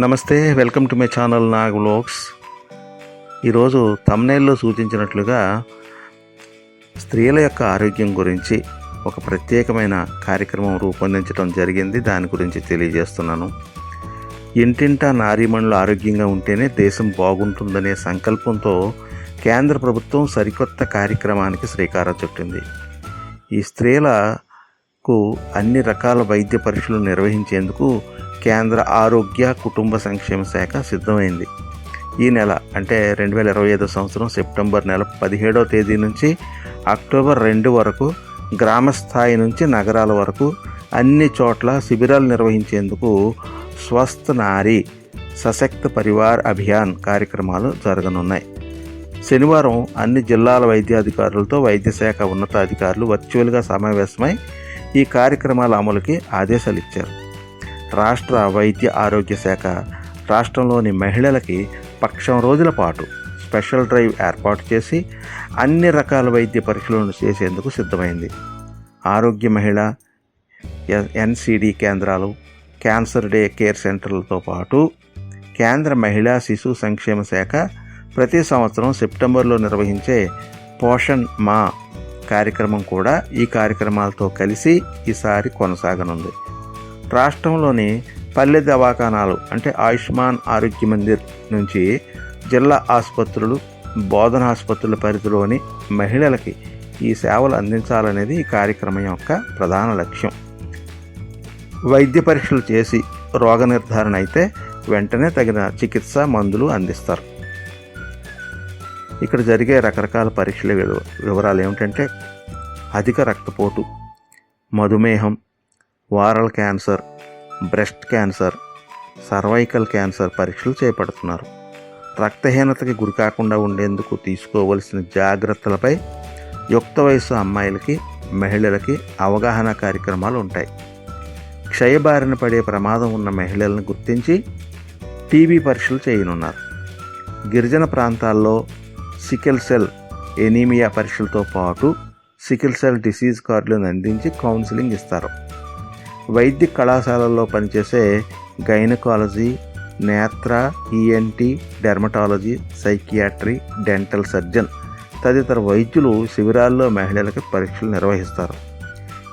నమస్తే welcome to my channel Nag vlogs. ఈరోజు తమ్నేల్లో సూచించినట్లుగా స్త్రీల యొక్క ఆరోగ్యం గురించి ఒక ప్రత్యేకమైన కార్యక్రమం రూపొందించడం జరిగింది. దాని గురించి తెలియజేస్తున్నాను. ఇంటింటా నారీమణులు ఆరోగ్యంగా ఉంటేనే దేశం బాగుంటుందనే సంకల్పంతో కేంద్ర ప్రభుత్వం సరికొత్త కార్యక్రమానికి శ్రీకారం చుట్టింది. ఈ స్త్రీలకు అన్ని రకాల వైద్య పరీక్షలు నిర్వహించేందుకు కేంద్ర ఆరోగ్య కుటుంబ సంక్షేమ శాఖ సిద్ధమైంది. ఈ నెల అంటే రెండు వేల ఇరవై ఐదో సంవత్సరం సెప్టెంబర్ నెల పదిహేడవ తేదీ నుంచి అక్టోబర్ రెండు వరకు గ్రామ స్థాయి నుంచి నగరాల వరకు అన్ని చోట్ల శిబిరాలు నిర్వహించేందుకు స్వస్థ నారి సశక్త పరివార్ అభియాన్ కార్యక్రమాలు జరగనున్నాయి. శనివారం అన్ని జిల్లాల వైద్యాధికారులతో వైద్యశాఖ ఉన్నతాధికారులు వర్చువల్గా సమావేశమై ఈ కార్యక్రమాల అమలుకి ఆదేశాలు ఇచ్చారు. రాష్ట్ర వైద్య ఆరోగ్య శాఖ రాష్ట్రంలోని మహిళలకి పక్షం రోజుల పాటు స్పెషల్ డ్రైవ్ ఏర్పాటు చేసి అన్ని రకాల వైద్య పరీక్షలను చేసేందుకు సిద్ధమైంది. ఆరోగ్య మహిళ ఎన్సిడి కేంద్రాలు క్యాన్సర్ డే కేర్ సెంటర్లతో పాటు కేంద్ర మహిళా శిశు సంక్షేమ శాఖ ప్రతి సంవత్సరం సెప్టెంబర్లో నిర్వహించే పోషణ్ మా కార్యక్రమం కూడా ఈ కార్యక్రమాలతో కలిసి ఈసారి కొనసాగనుంది. రాష్ట్రంలోని పల్లె దవాఖానాలు అంటే ఆయుష్మాన్ ఆరోగ్య మందిర్ నుంచి జిల్లా ఆసుపత్రులు బోధన ఆసుపత్రుల పరిధిలోని మహిళలకి ఈ సేవలు అందించాలనేది ఈ కార్యక్రమం యొక్క ప్రధాన లక్ష్యం. వైద్య పరీక్షలు చేసి రోగ నిర్ధారణ అయితే వెంటనే తగిన చికిత్స మందులు అందిస్తారు. ఇక్కడ జరిగే రకరకాల పరీక్షల వివరాలు ఏమిటంటే అధిక రక్తపోటు మధుమేహం వారల్ cancer breast cancer cervical cancer పరీక్షలు చేపడుతున్నారు. రక్తహీనతకి గురికాకుండా ఉండేందుకు తీసుకోవలసిన జాగ్రత్తలపై యుక్త వయసు అమ్మాయిలకి మహిళలకి అవగాహన కార్యక్రమాలు ఉంటాయి. క్షయబారిన పడే ప్రమాదం ఉన్న మహిళలను గుర్తించి టీబీ పరీక్షలు చేయనున్నారు. గిరిజన ప్రాంతాల్లో సికిల్ సెల్ ఎనీమియా పరీక్షలతో పాటు సికిల్ సెల్ డిసీజ్ కార్డులను అందించి కౌన్సిలింగ్ ఇస్తారు. వైద్య కళాశాలల్లో పనిచేసే గైనకాలజీ నేత్ర ENT dermatology psychiatry dental surgeon తదితర వైద్యులు శిబిరాల్లో మహిళలకు పరీక్షలు నిర్వహిస్తారు.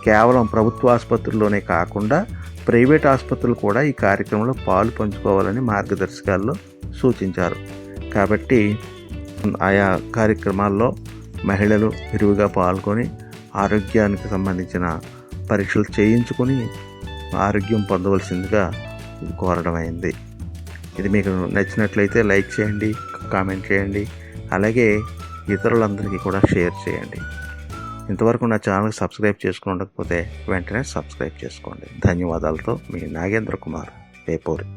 కేవలం ప్రభుత్వ ఆసుపత్రుల్లోనే కాకుండా ప్రైవేట్ ఆసుపత్రులు కూడా ఈ కార్యక్రమంలో పాలు పంచుకోవాలని మార్గదర్శకాల్లో సూచించారు. కాబట్టి ఆయా కార్యక్రమాల్లో మహిళలు విరివిగా పాల్గొని ఆరోగ్యానికి సంబంధించిన పరీక్షలు చేయించుకొని ఆరోగ్యం పొందవలసిందిగా కోరడం అయింది. ఇది మీకు నచ్చినట్లయితే లైక్ చేయండి కామెంట్ చేయండి అలాగే ఇతరులందరికీ కూడా షేర్ చేయండి. ఇంతవరకు నా ఛానల్ సబ్స్క్రైబ్ చేసుకుని ఉండకపోతే వెంటనే సబ్స్క్రైబ్ చేసుకోండి. ధన్యవాదాలతో మీ నాగేంద్ర కుమార్ పేపూరి